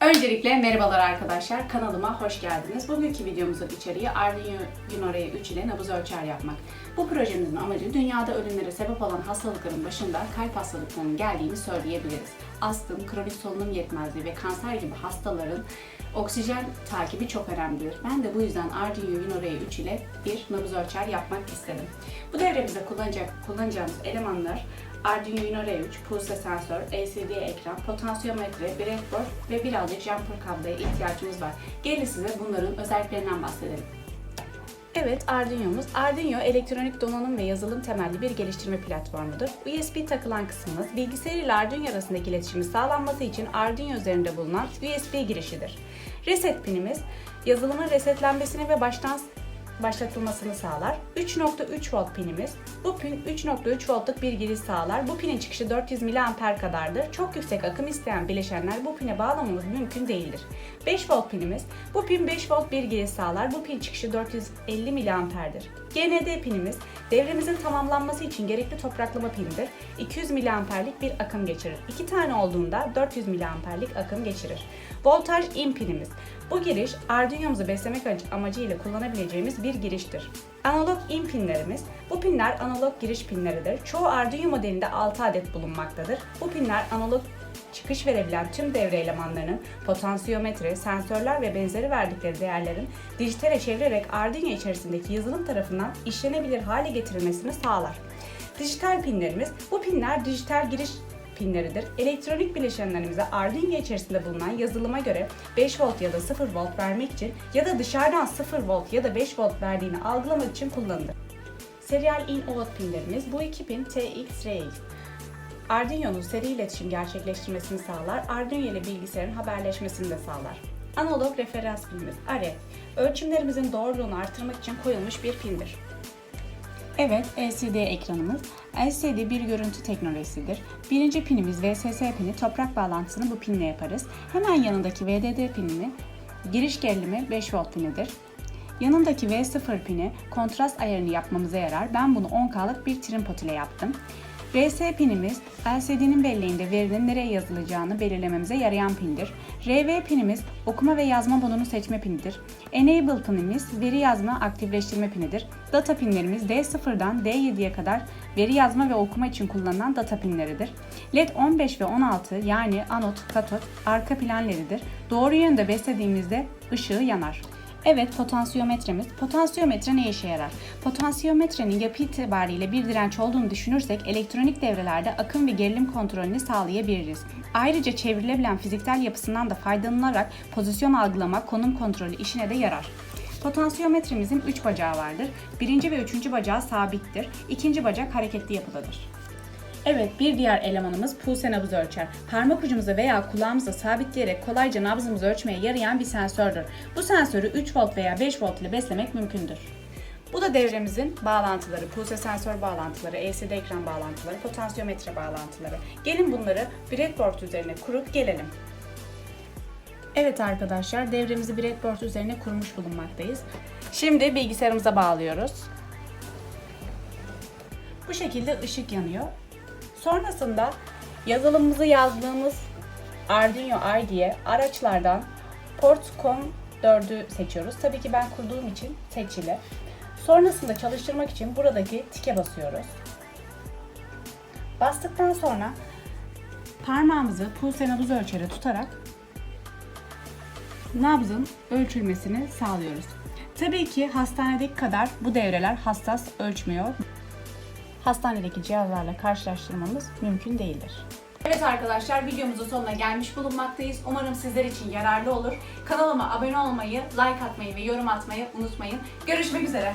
Öncelikle merhabalar arkadaşlar, kanalıma hoş geldiniz. Bugünkü videomuzun içeriği Arduino Rey 3 ile nabız ölçer yapmak. Bu projemizin amacı dünyada ölümlere sebep olan hastalıkların başında kalp hastalıklarının geldiğini söyleyebiliriz. Astım, kronik solunum yetmezliği ve kanser gibi hastaların oksijen takibi çok önemlidir. Ben de bu yüzden Arduino Rey 3 ile bir nabız ölçer yapmak istedim. Bu devremizde kullanacak, kullanacağımız elemanlar Arduino Rey 3, pulse sensör, LCD ekran, potansiyometre, breadboard ve birazcık jumper kabloya ihtiyacımız var. Gelin size bunların özelliklerinden bahsedelim. Evet, Arduino'muz. Arduino elektronik donanım ve yazılım temelli bir geliştirme platformudur. USB takılan kısmımız bilgisayar ile Arduino arasındaki iletişimi sağlanması için Arduino üzerinde bulunan USB girişidir. Reset pinimiz yazılımın resetlenmesini ve baştan başlatılmasını sağlar. 3.3 volt pinimiz. Bu pin 3.3 voltluk bir giriş sağlar. Bu pinin çıkışı 400 mAh kadardır. Çok yüksek akım isteyen bileşenler bu pine bağlamamız mümkün değildir. 5 volt pinimiz. Bu pin 5 volt bir giriş sağlar. Bu pin çıkışı 450 mAh'dir. GND pinimiz devremizin tamamlanması için gerekli topraklama pinidir. 200 mAh'lik bir akım geçirir. 2 tane olduğunda 400 mAh'lik akım geçirir. Voltaj in pinimiz. Bu giriş Arduino'muzu beslemek amacıyla kullanabileceğimiz bir giriştir. Analog in pinlerimiz. Bu pinler analog giriş pinleridir. Çoğu Arduino modelinde 6 adet bulunmaktadır. Bu pinler analog çıkış verebilen tüm devre elemanlarının potansiyometre, sensörler ve benzeri verdikleri değerlerin dijitale çevirerek Arduino içerisindeki yazılım tarafından işlenebilir hale getirilmesini sağlar. Dijital pinlerimiz, bu pinler dijital giriş pinleridir. Elektronik bileşenlerimize Arduino içerisinde bulunan yazılıma göre 5 volt ya da 0 volt vermek için ya da dışarıdan 0 volt ya da 5 volt verdiğini algılamak için kullanılır. Serial in-out pinlerimiz bu iki pin TX, RX. Arduino'nun seri iletişim gerçekleştirmesini sağlar, Arduino ile bilgisayarın haberleşmesini de sağlar. Analog referans pinimiz RF, ölçümlerimizin doğruluğunu artırmak için koyulmuş bir pindir. Evet, LCD ekranımız. LCD bir görüntü teknolojisidir. Birinci pinimiz VSS pini, toprak bağlantısını bu pinle yaparız. Hemen yanındaki VDD pinini, giriş gerilimi 5 volt pinidir. Yanındaki V0 pini kontrast ayarını yapmamıza yarar. Ben bunu 10K'lık bir trim pot ile yaptım. RS pinimiz LCD'nin belleğinde verinin nereye yazılacağını belirlememize yarayan pindir. RV pinimiz okuma ve yazma modunu seçme pinidir. Enable pinimiz veri yazma aktifleştirme pinidir. Data pinlerimiz D0'dan D7'ye kadar veri yazma ve okuma için kullanılan data pinleridir. LED 15 ve 16 yani anot, katot, arka planleridir. Doğru yönde beslediğimizde ışığı yanar. Evet, potansiyometremiz. Potansiyometre ne işe yarar? Potansiyometrenin yapı itibariyle bir direnç olduğunu düşünürsek elektronik devrelerde akım ve gerilim kontrolünü sağlayabiliriz. Ayrıca çevrilebilen fiziksel yapısından da faydalanarak pozisyon algılama, konum kontrolü işine de yarar. Potansiyometremizin 3 bacağı vardır. Birinci ve üçüncü bacağı sabittir. İkinci bacak hareketli yapıdadır. Evet, bir diğer elemanımız pulse nabız ölçer. Parmak ucumuza veya kulağımıza sabitleyerek kolayca nabzımızı ölçmeye yarayan bir sensördür. Bu sensörü 3 volt veya 5 volt ile beslemek mümkündür. Bu da devremizin bağlantıları, pulse sensör bağlantıları, LCD ekran bağlantıları, potansiyometre bağlantıları. Gelin bunları breadboard üzerine kurup gelelim. Evet arkadaşlar, devremizi breadboard üzerine kurmuş bulunmaktayız. Şimdi bilgisayarımıza bağlıyoruz. Bu şekilde ışık yanıyor. Sonrasında yazılımımızı yazdığımız Arduino IDE'ye araçlardan Portcom 4'ü seçiyoruz. Tabii ki ben kurduğum için seçili. Sonrasında çalıştırmak için buradaki tike basıyoruz. Bastıktan sonra parmağımızı pulse nabız ölçeri tutarak nabzın ölçülmesini sağlıyoruz. Tabii ki hastanedeki kadar bu devreler hassas ölçmüyor hastanedeki cihazlarla karşılaştırmamız mümkün değildir. Evet arkadaşlar videomuzun sonuna gelmiş bulunmaktayız. Umarım sizler için yararlı olur. Kanalıma abone olmayı, like atmayı ve yorum atmayı unutmayın. Görüşmek üzere.